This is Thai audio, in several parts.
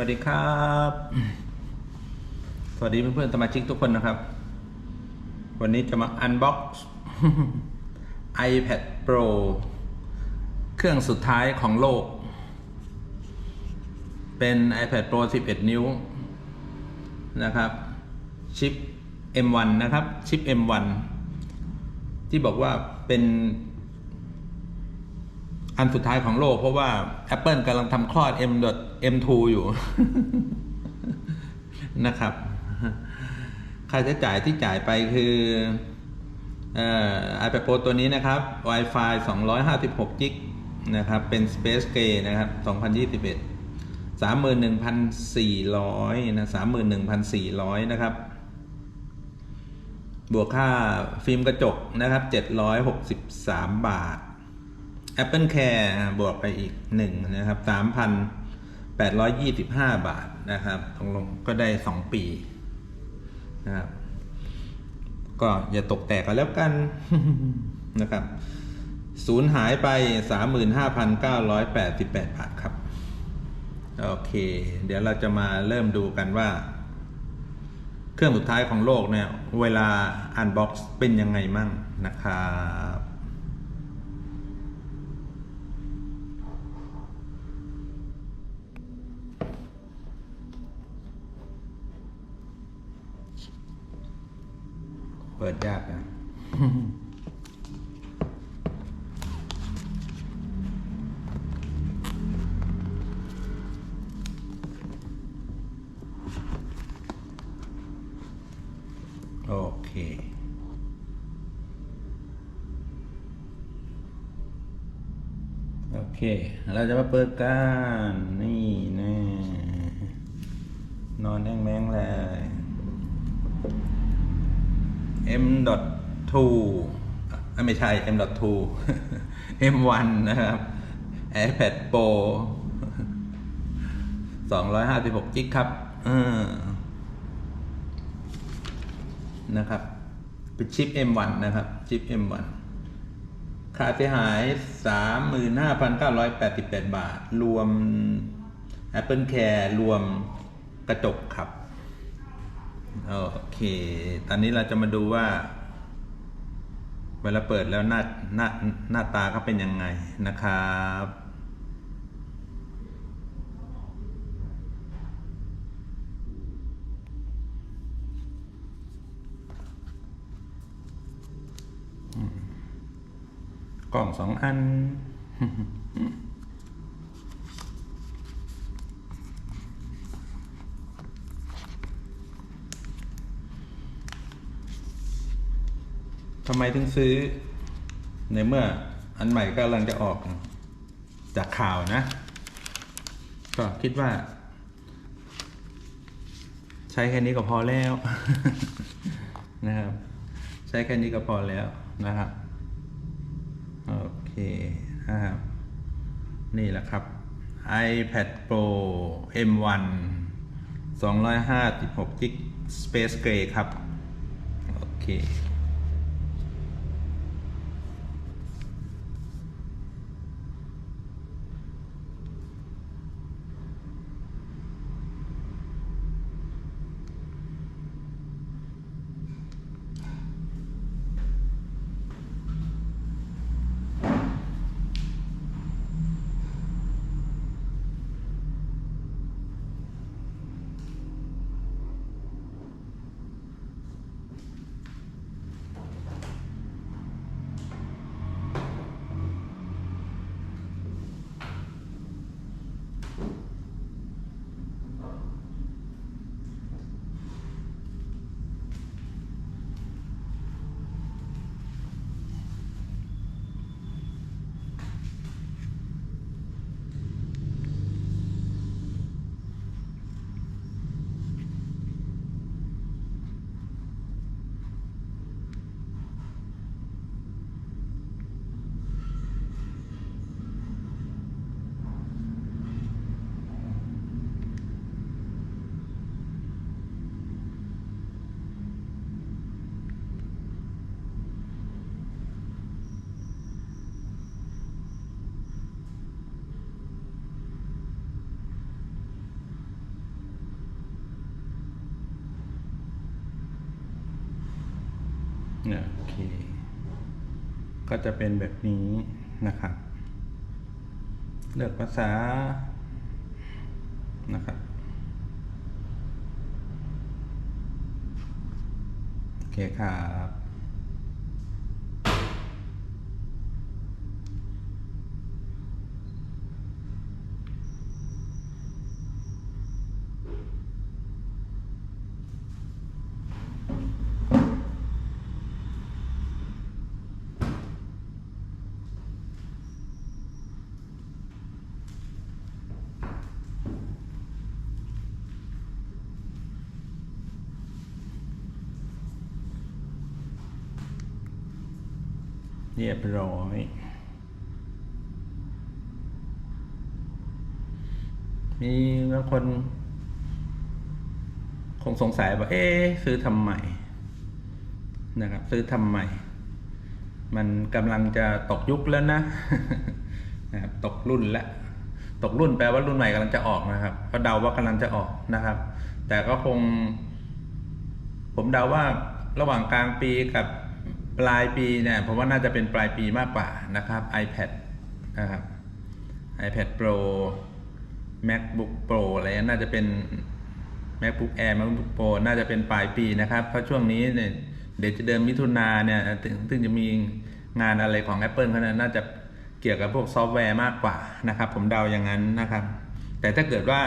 วัสดีครับ สวัสดีเพื่อนๆสมาชิกทุกคนนะครับ วันนี้จะมาอันบ็อกซ์ iPad Pro เครื่องสุดท้ายของโลก เป็น iPad Pro 11 นิ้วนะครับชิป M1 นะครับชิป M1 ที่บอกว่าเป็น อันสุดท้ายของโลก เพราะว่า Apple กำลังทำคลอด M M2 อยู่นะครับ ค่าใช้จ่ายที่จ่ายไปคือเอ่อ iPad Pro ตัวนี้นะครับ Wi-Fi 256 g b นะครับ เป็น Space Gray นะครับ 2021 31,400นะ31,400 นะครับ บวกค่าฟิล์มกระจกนะครับ 763 บาท Apple Care บวกไปอีก 1 นะครับ 3,825 บาทนะครับ ตรงลงก็ได้ 2 ปีนะครับ ก็อย่าตกแตกกันแล้วกันนะครับศูนย์หายไป 35,988 บาทครับ โอเค เดี๋ยวเราจะมาเริ่มดูกันว่า เครื่องสุดท้ายของโลกเนี่ย เวลาอันบ็อกซ์เป็นยังไงมั่งนะครับ เปิดยากนะ โอเคโอเค เราจะมาเปิดกัน นี่แน่นอนแองแมงเลย M.2 ไม่ใช่ M.2 M1 นะครับ iPad Pro 256จิกครับนะครับเป็นชิป M1 นะครับ ชิป M1 ค่าเสียหาย 35,988 บาท รวม Apple Care รวมกระจกครับ โอเค ตอนนี้เราจะมาดูว่า เวลาเปิดแล้วหน้าหน้าหน้าตาเขาเป็นยังไงนะครับกล่องสองอัน ทำไมถึงซื้อ ในเมื่ออันใหม่ก็กำลังจะออกจากข่าวนะ ก็คิดว่า ใช้แค่นี้ก็พอแล้วนะครับ ใช้แค่นี้ก็พอแล้วนะครับ โอเคนะครับ นี่แหละครับ iPad Pro M1 256 g b Space Gray ครับ โอเค เนี่ยโอเค ก็จะเป็นแบบนี้นะครับ เลือกภาษานะครับโอเคครับ เรียบร้อย มีบางคน คงสงสัยว่าเอ๊ซื้อทำไมนะครับ ซื้อทำไมมันกำลังจะตกยุคแล้วนะนะครับตกรุ่นแล้วตกรุ่นแปลว่ารุ่นใหม่กำลังจะออกนะครับก็เดาว่ากำลังจะออกนะครับ แต่ก็คง ผมเดาว่าระหว่างกลางปีกับ ปลายปีเนี่ยผมว่าน่าจะเป็นปลายปีมากกว่านะครับ iPad นะครับ iPad Pro MacBook Pro อะไรน่าจะเป็น MacBook Air MacBook Pro น่าจะเป็นปลายปีนะครับ เพราะช่วงนี้เนี่ยเดี๋ยวจะเดินมิถุนาเนี่ยถึงถึงจะมีงานอะไรของ Apple เขาเนี่ยน่าจะเกี่ยวกับพวกซอฟต์แวร์มากกว่านะครับ ผมเดาอย่างนั้นนะครับ แต่ถ้าเกิดว่า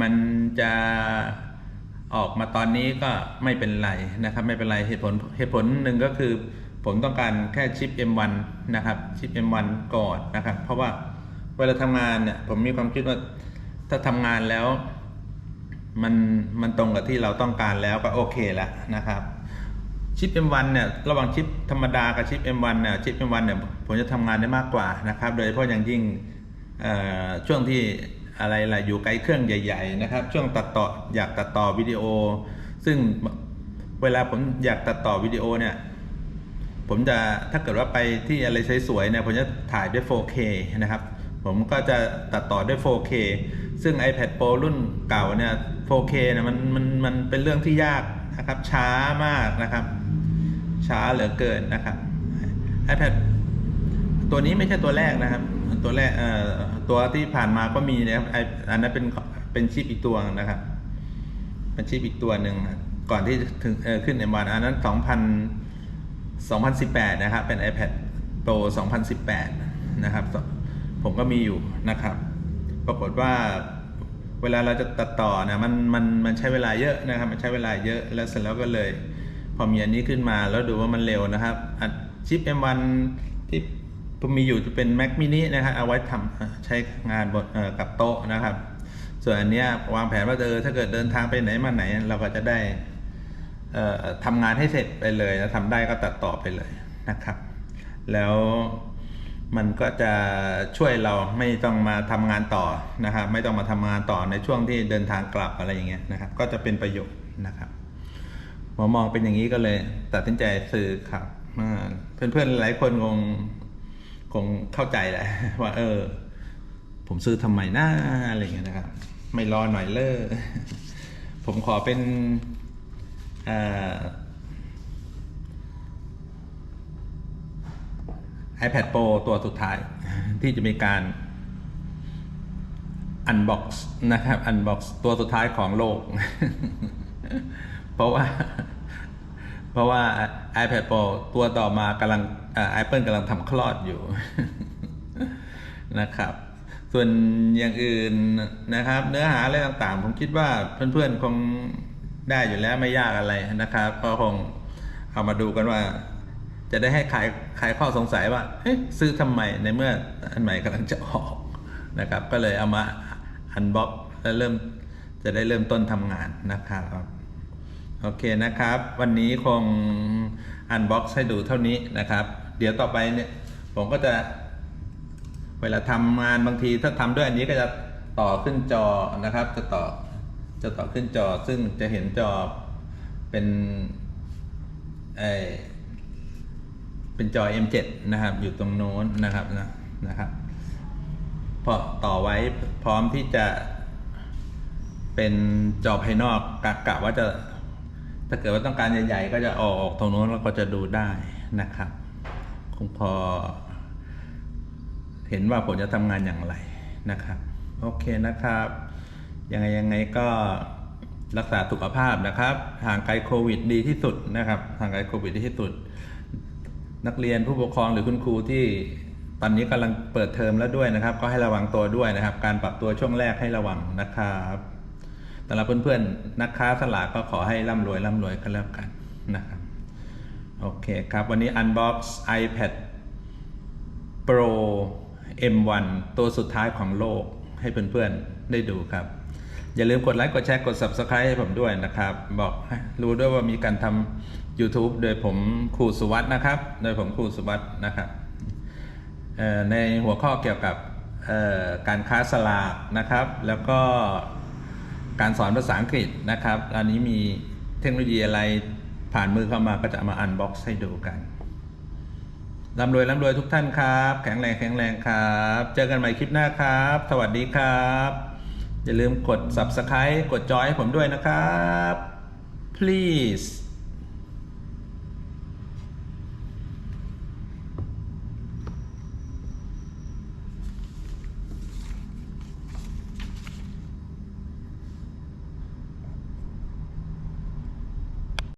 มันจะ ออกมาตอนนี้ก็ไม่เป็นไรนะครับไม่เป็นไรเหตุผลเหตุผลหนึ่งก็คือ ผมต้องการแค่ชิป M1 นะครับชิป M1 ก่อนนะครับ เพราะว่าเวลาทำงานเนี่ยผมมีความคิดว่าถ้าทำงานแล้วมันมันตรงกับที่เราต้องการแล้วก็โอเคแล้วนะครับชิป M1 เนี่ยระหว่างชิปธรรมดากับชิป M1 เนี่ยชิป M1 เนี่ยผมจะทำงานได้มากกว่านะครับ โดยเฉพาะอย่างยิ่งเอ่อช่วงที่ อะไรล่ะอยู่ไกลเครื่องใหญ่ ๆ นะครับ ช่วงตัดต่ออยากตัดต่อวิดีโอ ซึ่งเวลาผมอยากตัดต่อวิดีโอเนี่ย ผมจะถ้าเกิดว่าไปที่อะไรสวยๆเนี่ยผมจะถ่ายด้วย 4K นะครับ ผมก็จะตัดต่อด้วย 4K ซึ่ง iPad Pro รุ่นเก่าเนี่ย 4K เนี่ยมันมันมันเป็นเรื่องที่ยากนะครับช้ามากนะครับ ช้าเหลือเกินนะครับ iPad ตัวนี้ไม่ใช่ตัวแรกนะครับ ตัวแรกเอ่อ ตัวที่ผ่านมาก็มีนะครับไออันนั้นเป็นเป็นชิปอีกตัวนะครับ เป็นชิปอีกตัวหนึ่งก่อนที่ถึงเออขึ้น M1 อันนั้น 2,000 2018 นะครับ เป็น iPad Pro 2018 นะครับ ผมก็มีอยู่นะครับ ปรากฏว่าเวลาเราจะตัดต่อนะมันมันมันใช้เวลาเยอะนะครับ มันใช้เวลาเยอะแล้วเสร็จแล้วก็เลย พอมีอันนี้ขึ้นมาแล้วดูว่ามันเร็วนะครับอัดชิป M1 ที่ มมีอยู่จะเป็น Mac mini นะครับเอาไว้ทำใช้งานบนกับโต๊ะนะครับ ส่วนอันนี้วางแผนว่าเออถ้าเกิดเดินทางไปไหนมาไหน เราก็จะได้ทำงานให้เสร็จไปเลยนะทำได้ก็ตัดต่อไปเลยนะครับ แล้วมันก็จะช่วยเราไม่ต้องมาทำงานต่อนะครับ ไม่ต้องมาทำงานต่อในช่วงที่เดินทางกลับอะไรอย่างเงี้ยนะครับ ก็จะเป็นประโยชน์นะครับผมมองเป็นอย่างนี้ก็เลยตัดสินใจซื้อครับเพื่อนๆหลายคนคง คงเข้าใจแหละว่า เออ ผมซื้อทำไมหน้าอะไรเงี้ยนะครับ ไม่รอหน่อยเลยผมขอเป็นเอ่อ iPad Pro ตัวสุดท้ายที่จะมีการ Unbox นะครับ Unbox ตัวสุดท้ายของโลก เพราะว่า เพราะว่า iPad Pro ตัวต่อมากำลัง อ่า Apple กำลังทำคลอดอยู่นะครับ ส่วนอย่างอื่นนะครับ เนื้อหาอะไรต่างๆ ผมคิดว่าเพื่อนๆคงได้อยู่แล้วไม่ยากอะไรนะครับก็คงเอามาดูกันว่า จะได้ให้ขายขายข้อสงสัยว่าเฮ้ยซื้อทำไมในเมื่ออันใหม่กำลังจะออกนะครับ ก็เลยเอามาอันบ็อกแล้วเริ่มจะได้เริ่มต้นทำงานนะครับโอเคนะครับ วันนี้คงอันบ็อกซ์ให้ดูเท่านี้นะครับ เดี๋ยวต่อไปเนี่ยผมก็จะเวลาทำงานบางทีถ้าทำด้วยอันนี้ก็จะต่อขึ้นจอนะครับ จะต่อจะต่อขึ้นจอซึ่งจะเห็นจอเป็นไอเป็นจอ M7 นะครับ อยู่ตรงโน้นนะครับนะนะครับพอต่อไว้พร้อมที่จะเป็นจอภายนอกกะกะว่าจะถ้าเกิดว่าต้องการใหญ่ ๆ ก็จะออกตรงโน้นแล้วก็จะดูได้นะครับ คงพอเห็นว่าผมจะทำงานอย่างไรนะครับ โอเคนะครับ ยังไงยังไงก็รักษาสุขภาพนะครับ ห่างไกลโควิดดีที่สุดนะครับ ห่างไกลโควิดดีที่สุด นักเรียนผู้ปกครองหรือคุณครูที่ตอนนี้กำลังเปิดเทอมแล้วด้วยนะครับ ก็ให้ระวังตัวด้วยนะครับ การปรับตัวช่วงแรกให้ระวังนะครับสำหรับเพื่อนๆนักค้าสลากก็ขอให้ร่ำรวยร่ำรวยกันแล้วกันนะครับ โอเคครับ วันนี้ Unbox iPad Pro M1 ตัวสุดท้ายของโลกให้เพื่อนๆ ได้ดูครับ อย่าลืมกดไลค์ กดแชร์ กด Subscribe ให้ผมด้วยนะครับ บอกรู้ด้วยว่ามีการทำ YouTube โดยผมครูสุวัสด์นะครับ โดยผมครูสุวัสด์นะครับในหัวข้อเกี่ยวกับการค้าสลากนะครับ แล้วก็การสอนภาษาอังกฤษนะครับ อันนี้มีเทคโนโลยีอะไร ผ่านมือเข้ามาก็จะมาอันบ็อกซ์ให้ดูกันร่ำรวยร่ำรวยทุกท่านครับ แข็งแรงแข็งแรงครับ เจอกันใหม่คลิปหน้าครับ สวัสดีครับ อย่าลืมกด subscribe กดจอยให้ผมด้วยนะครับ please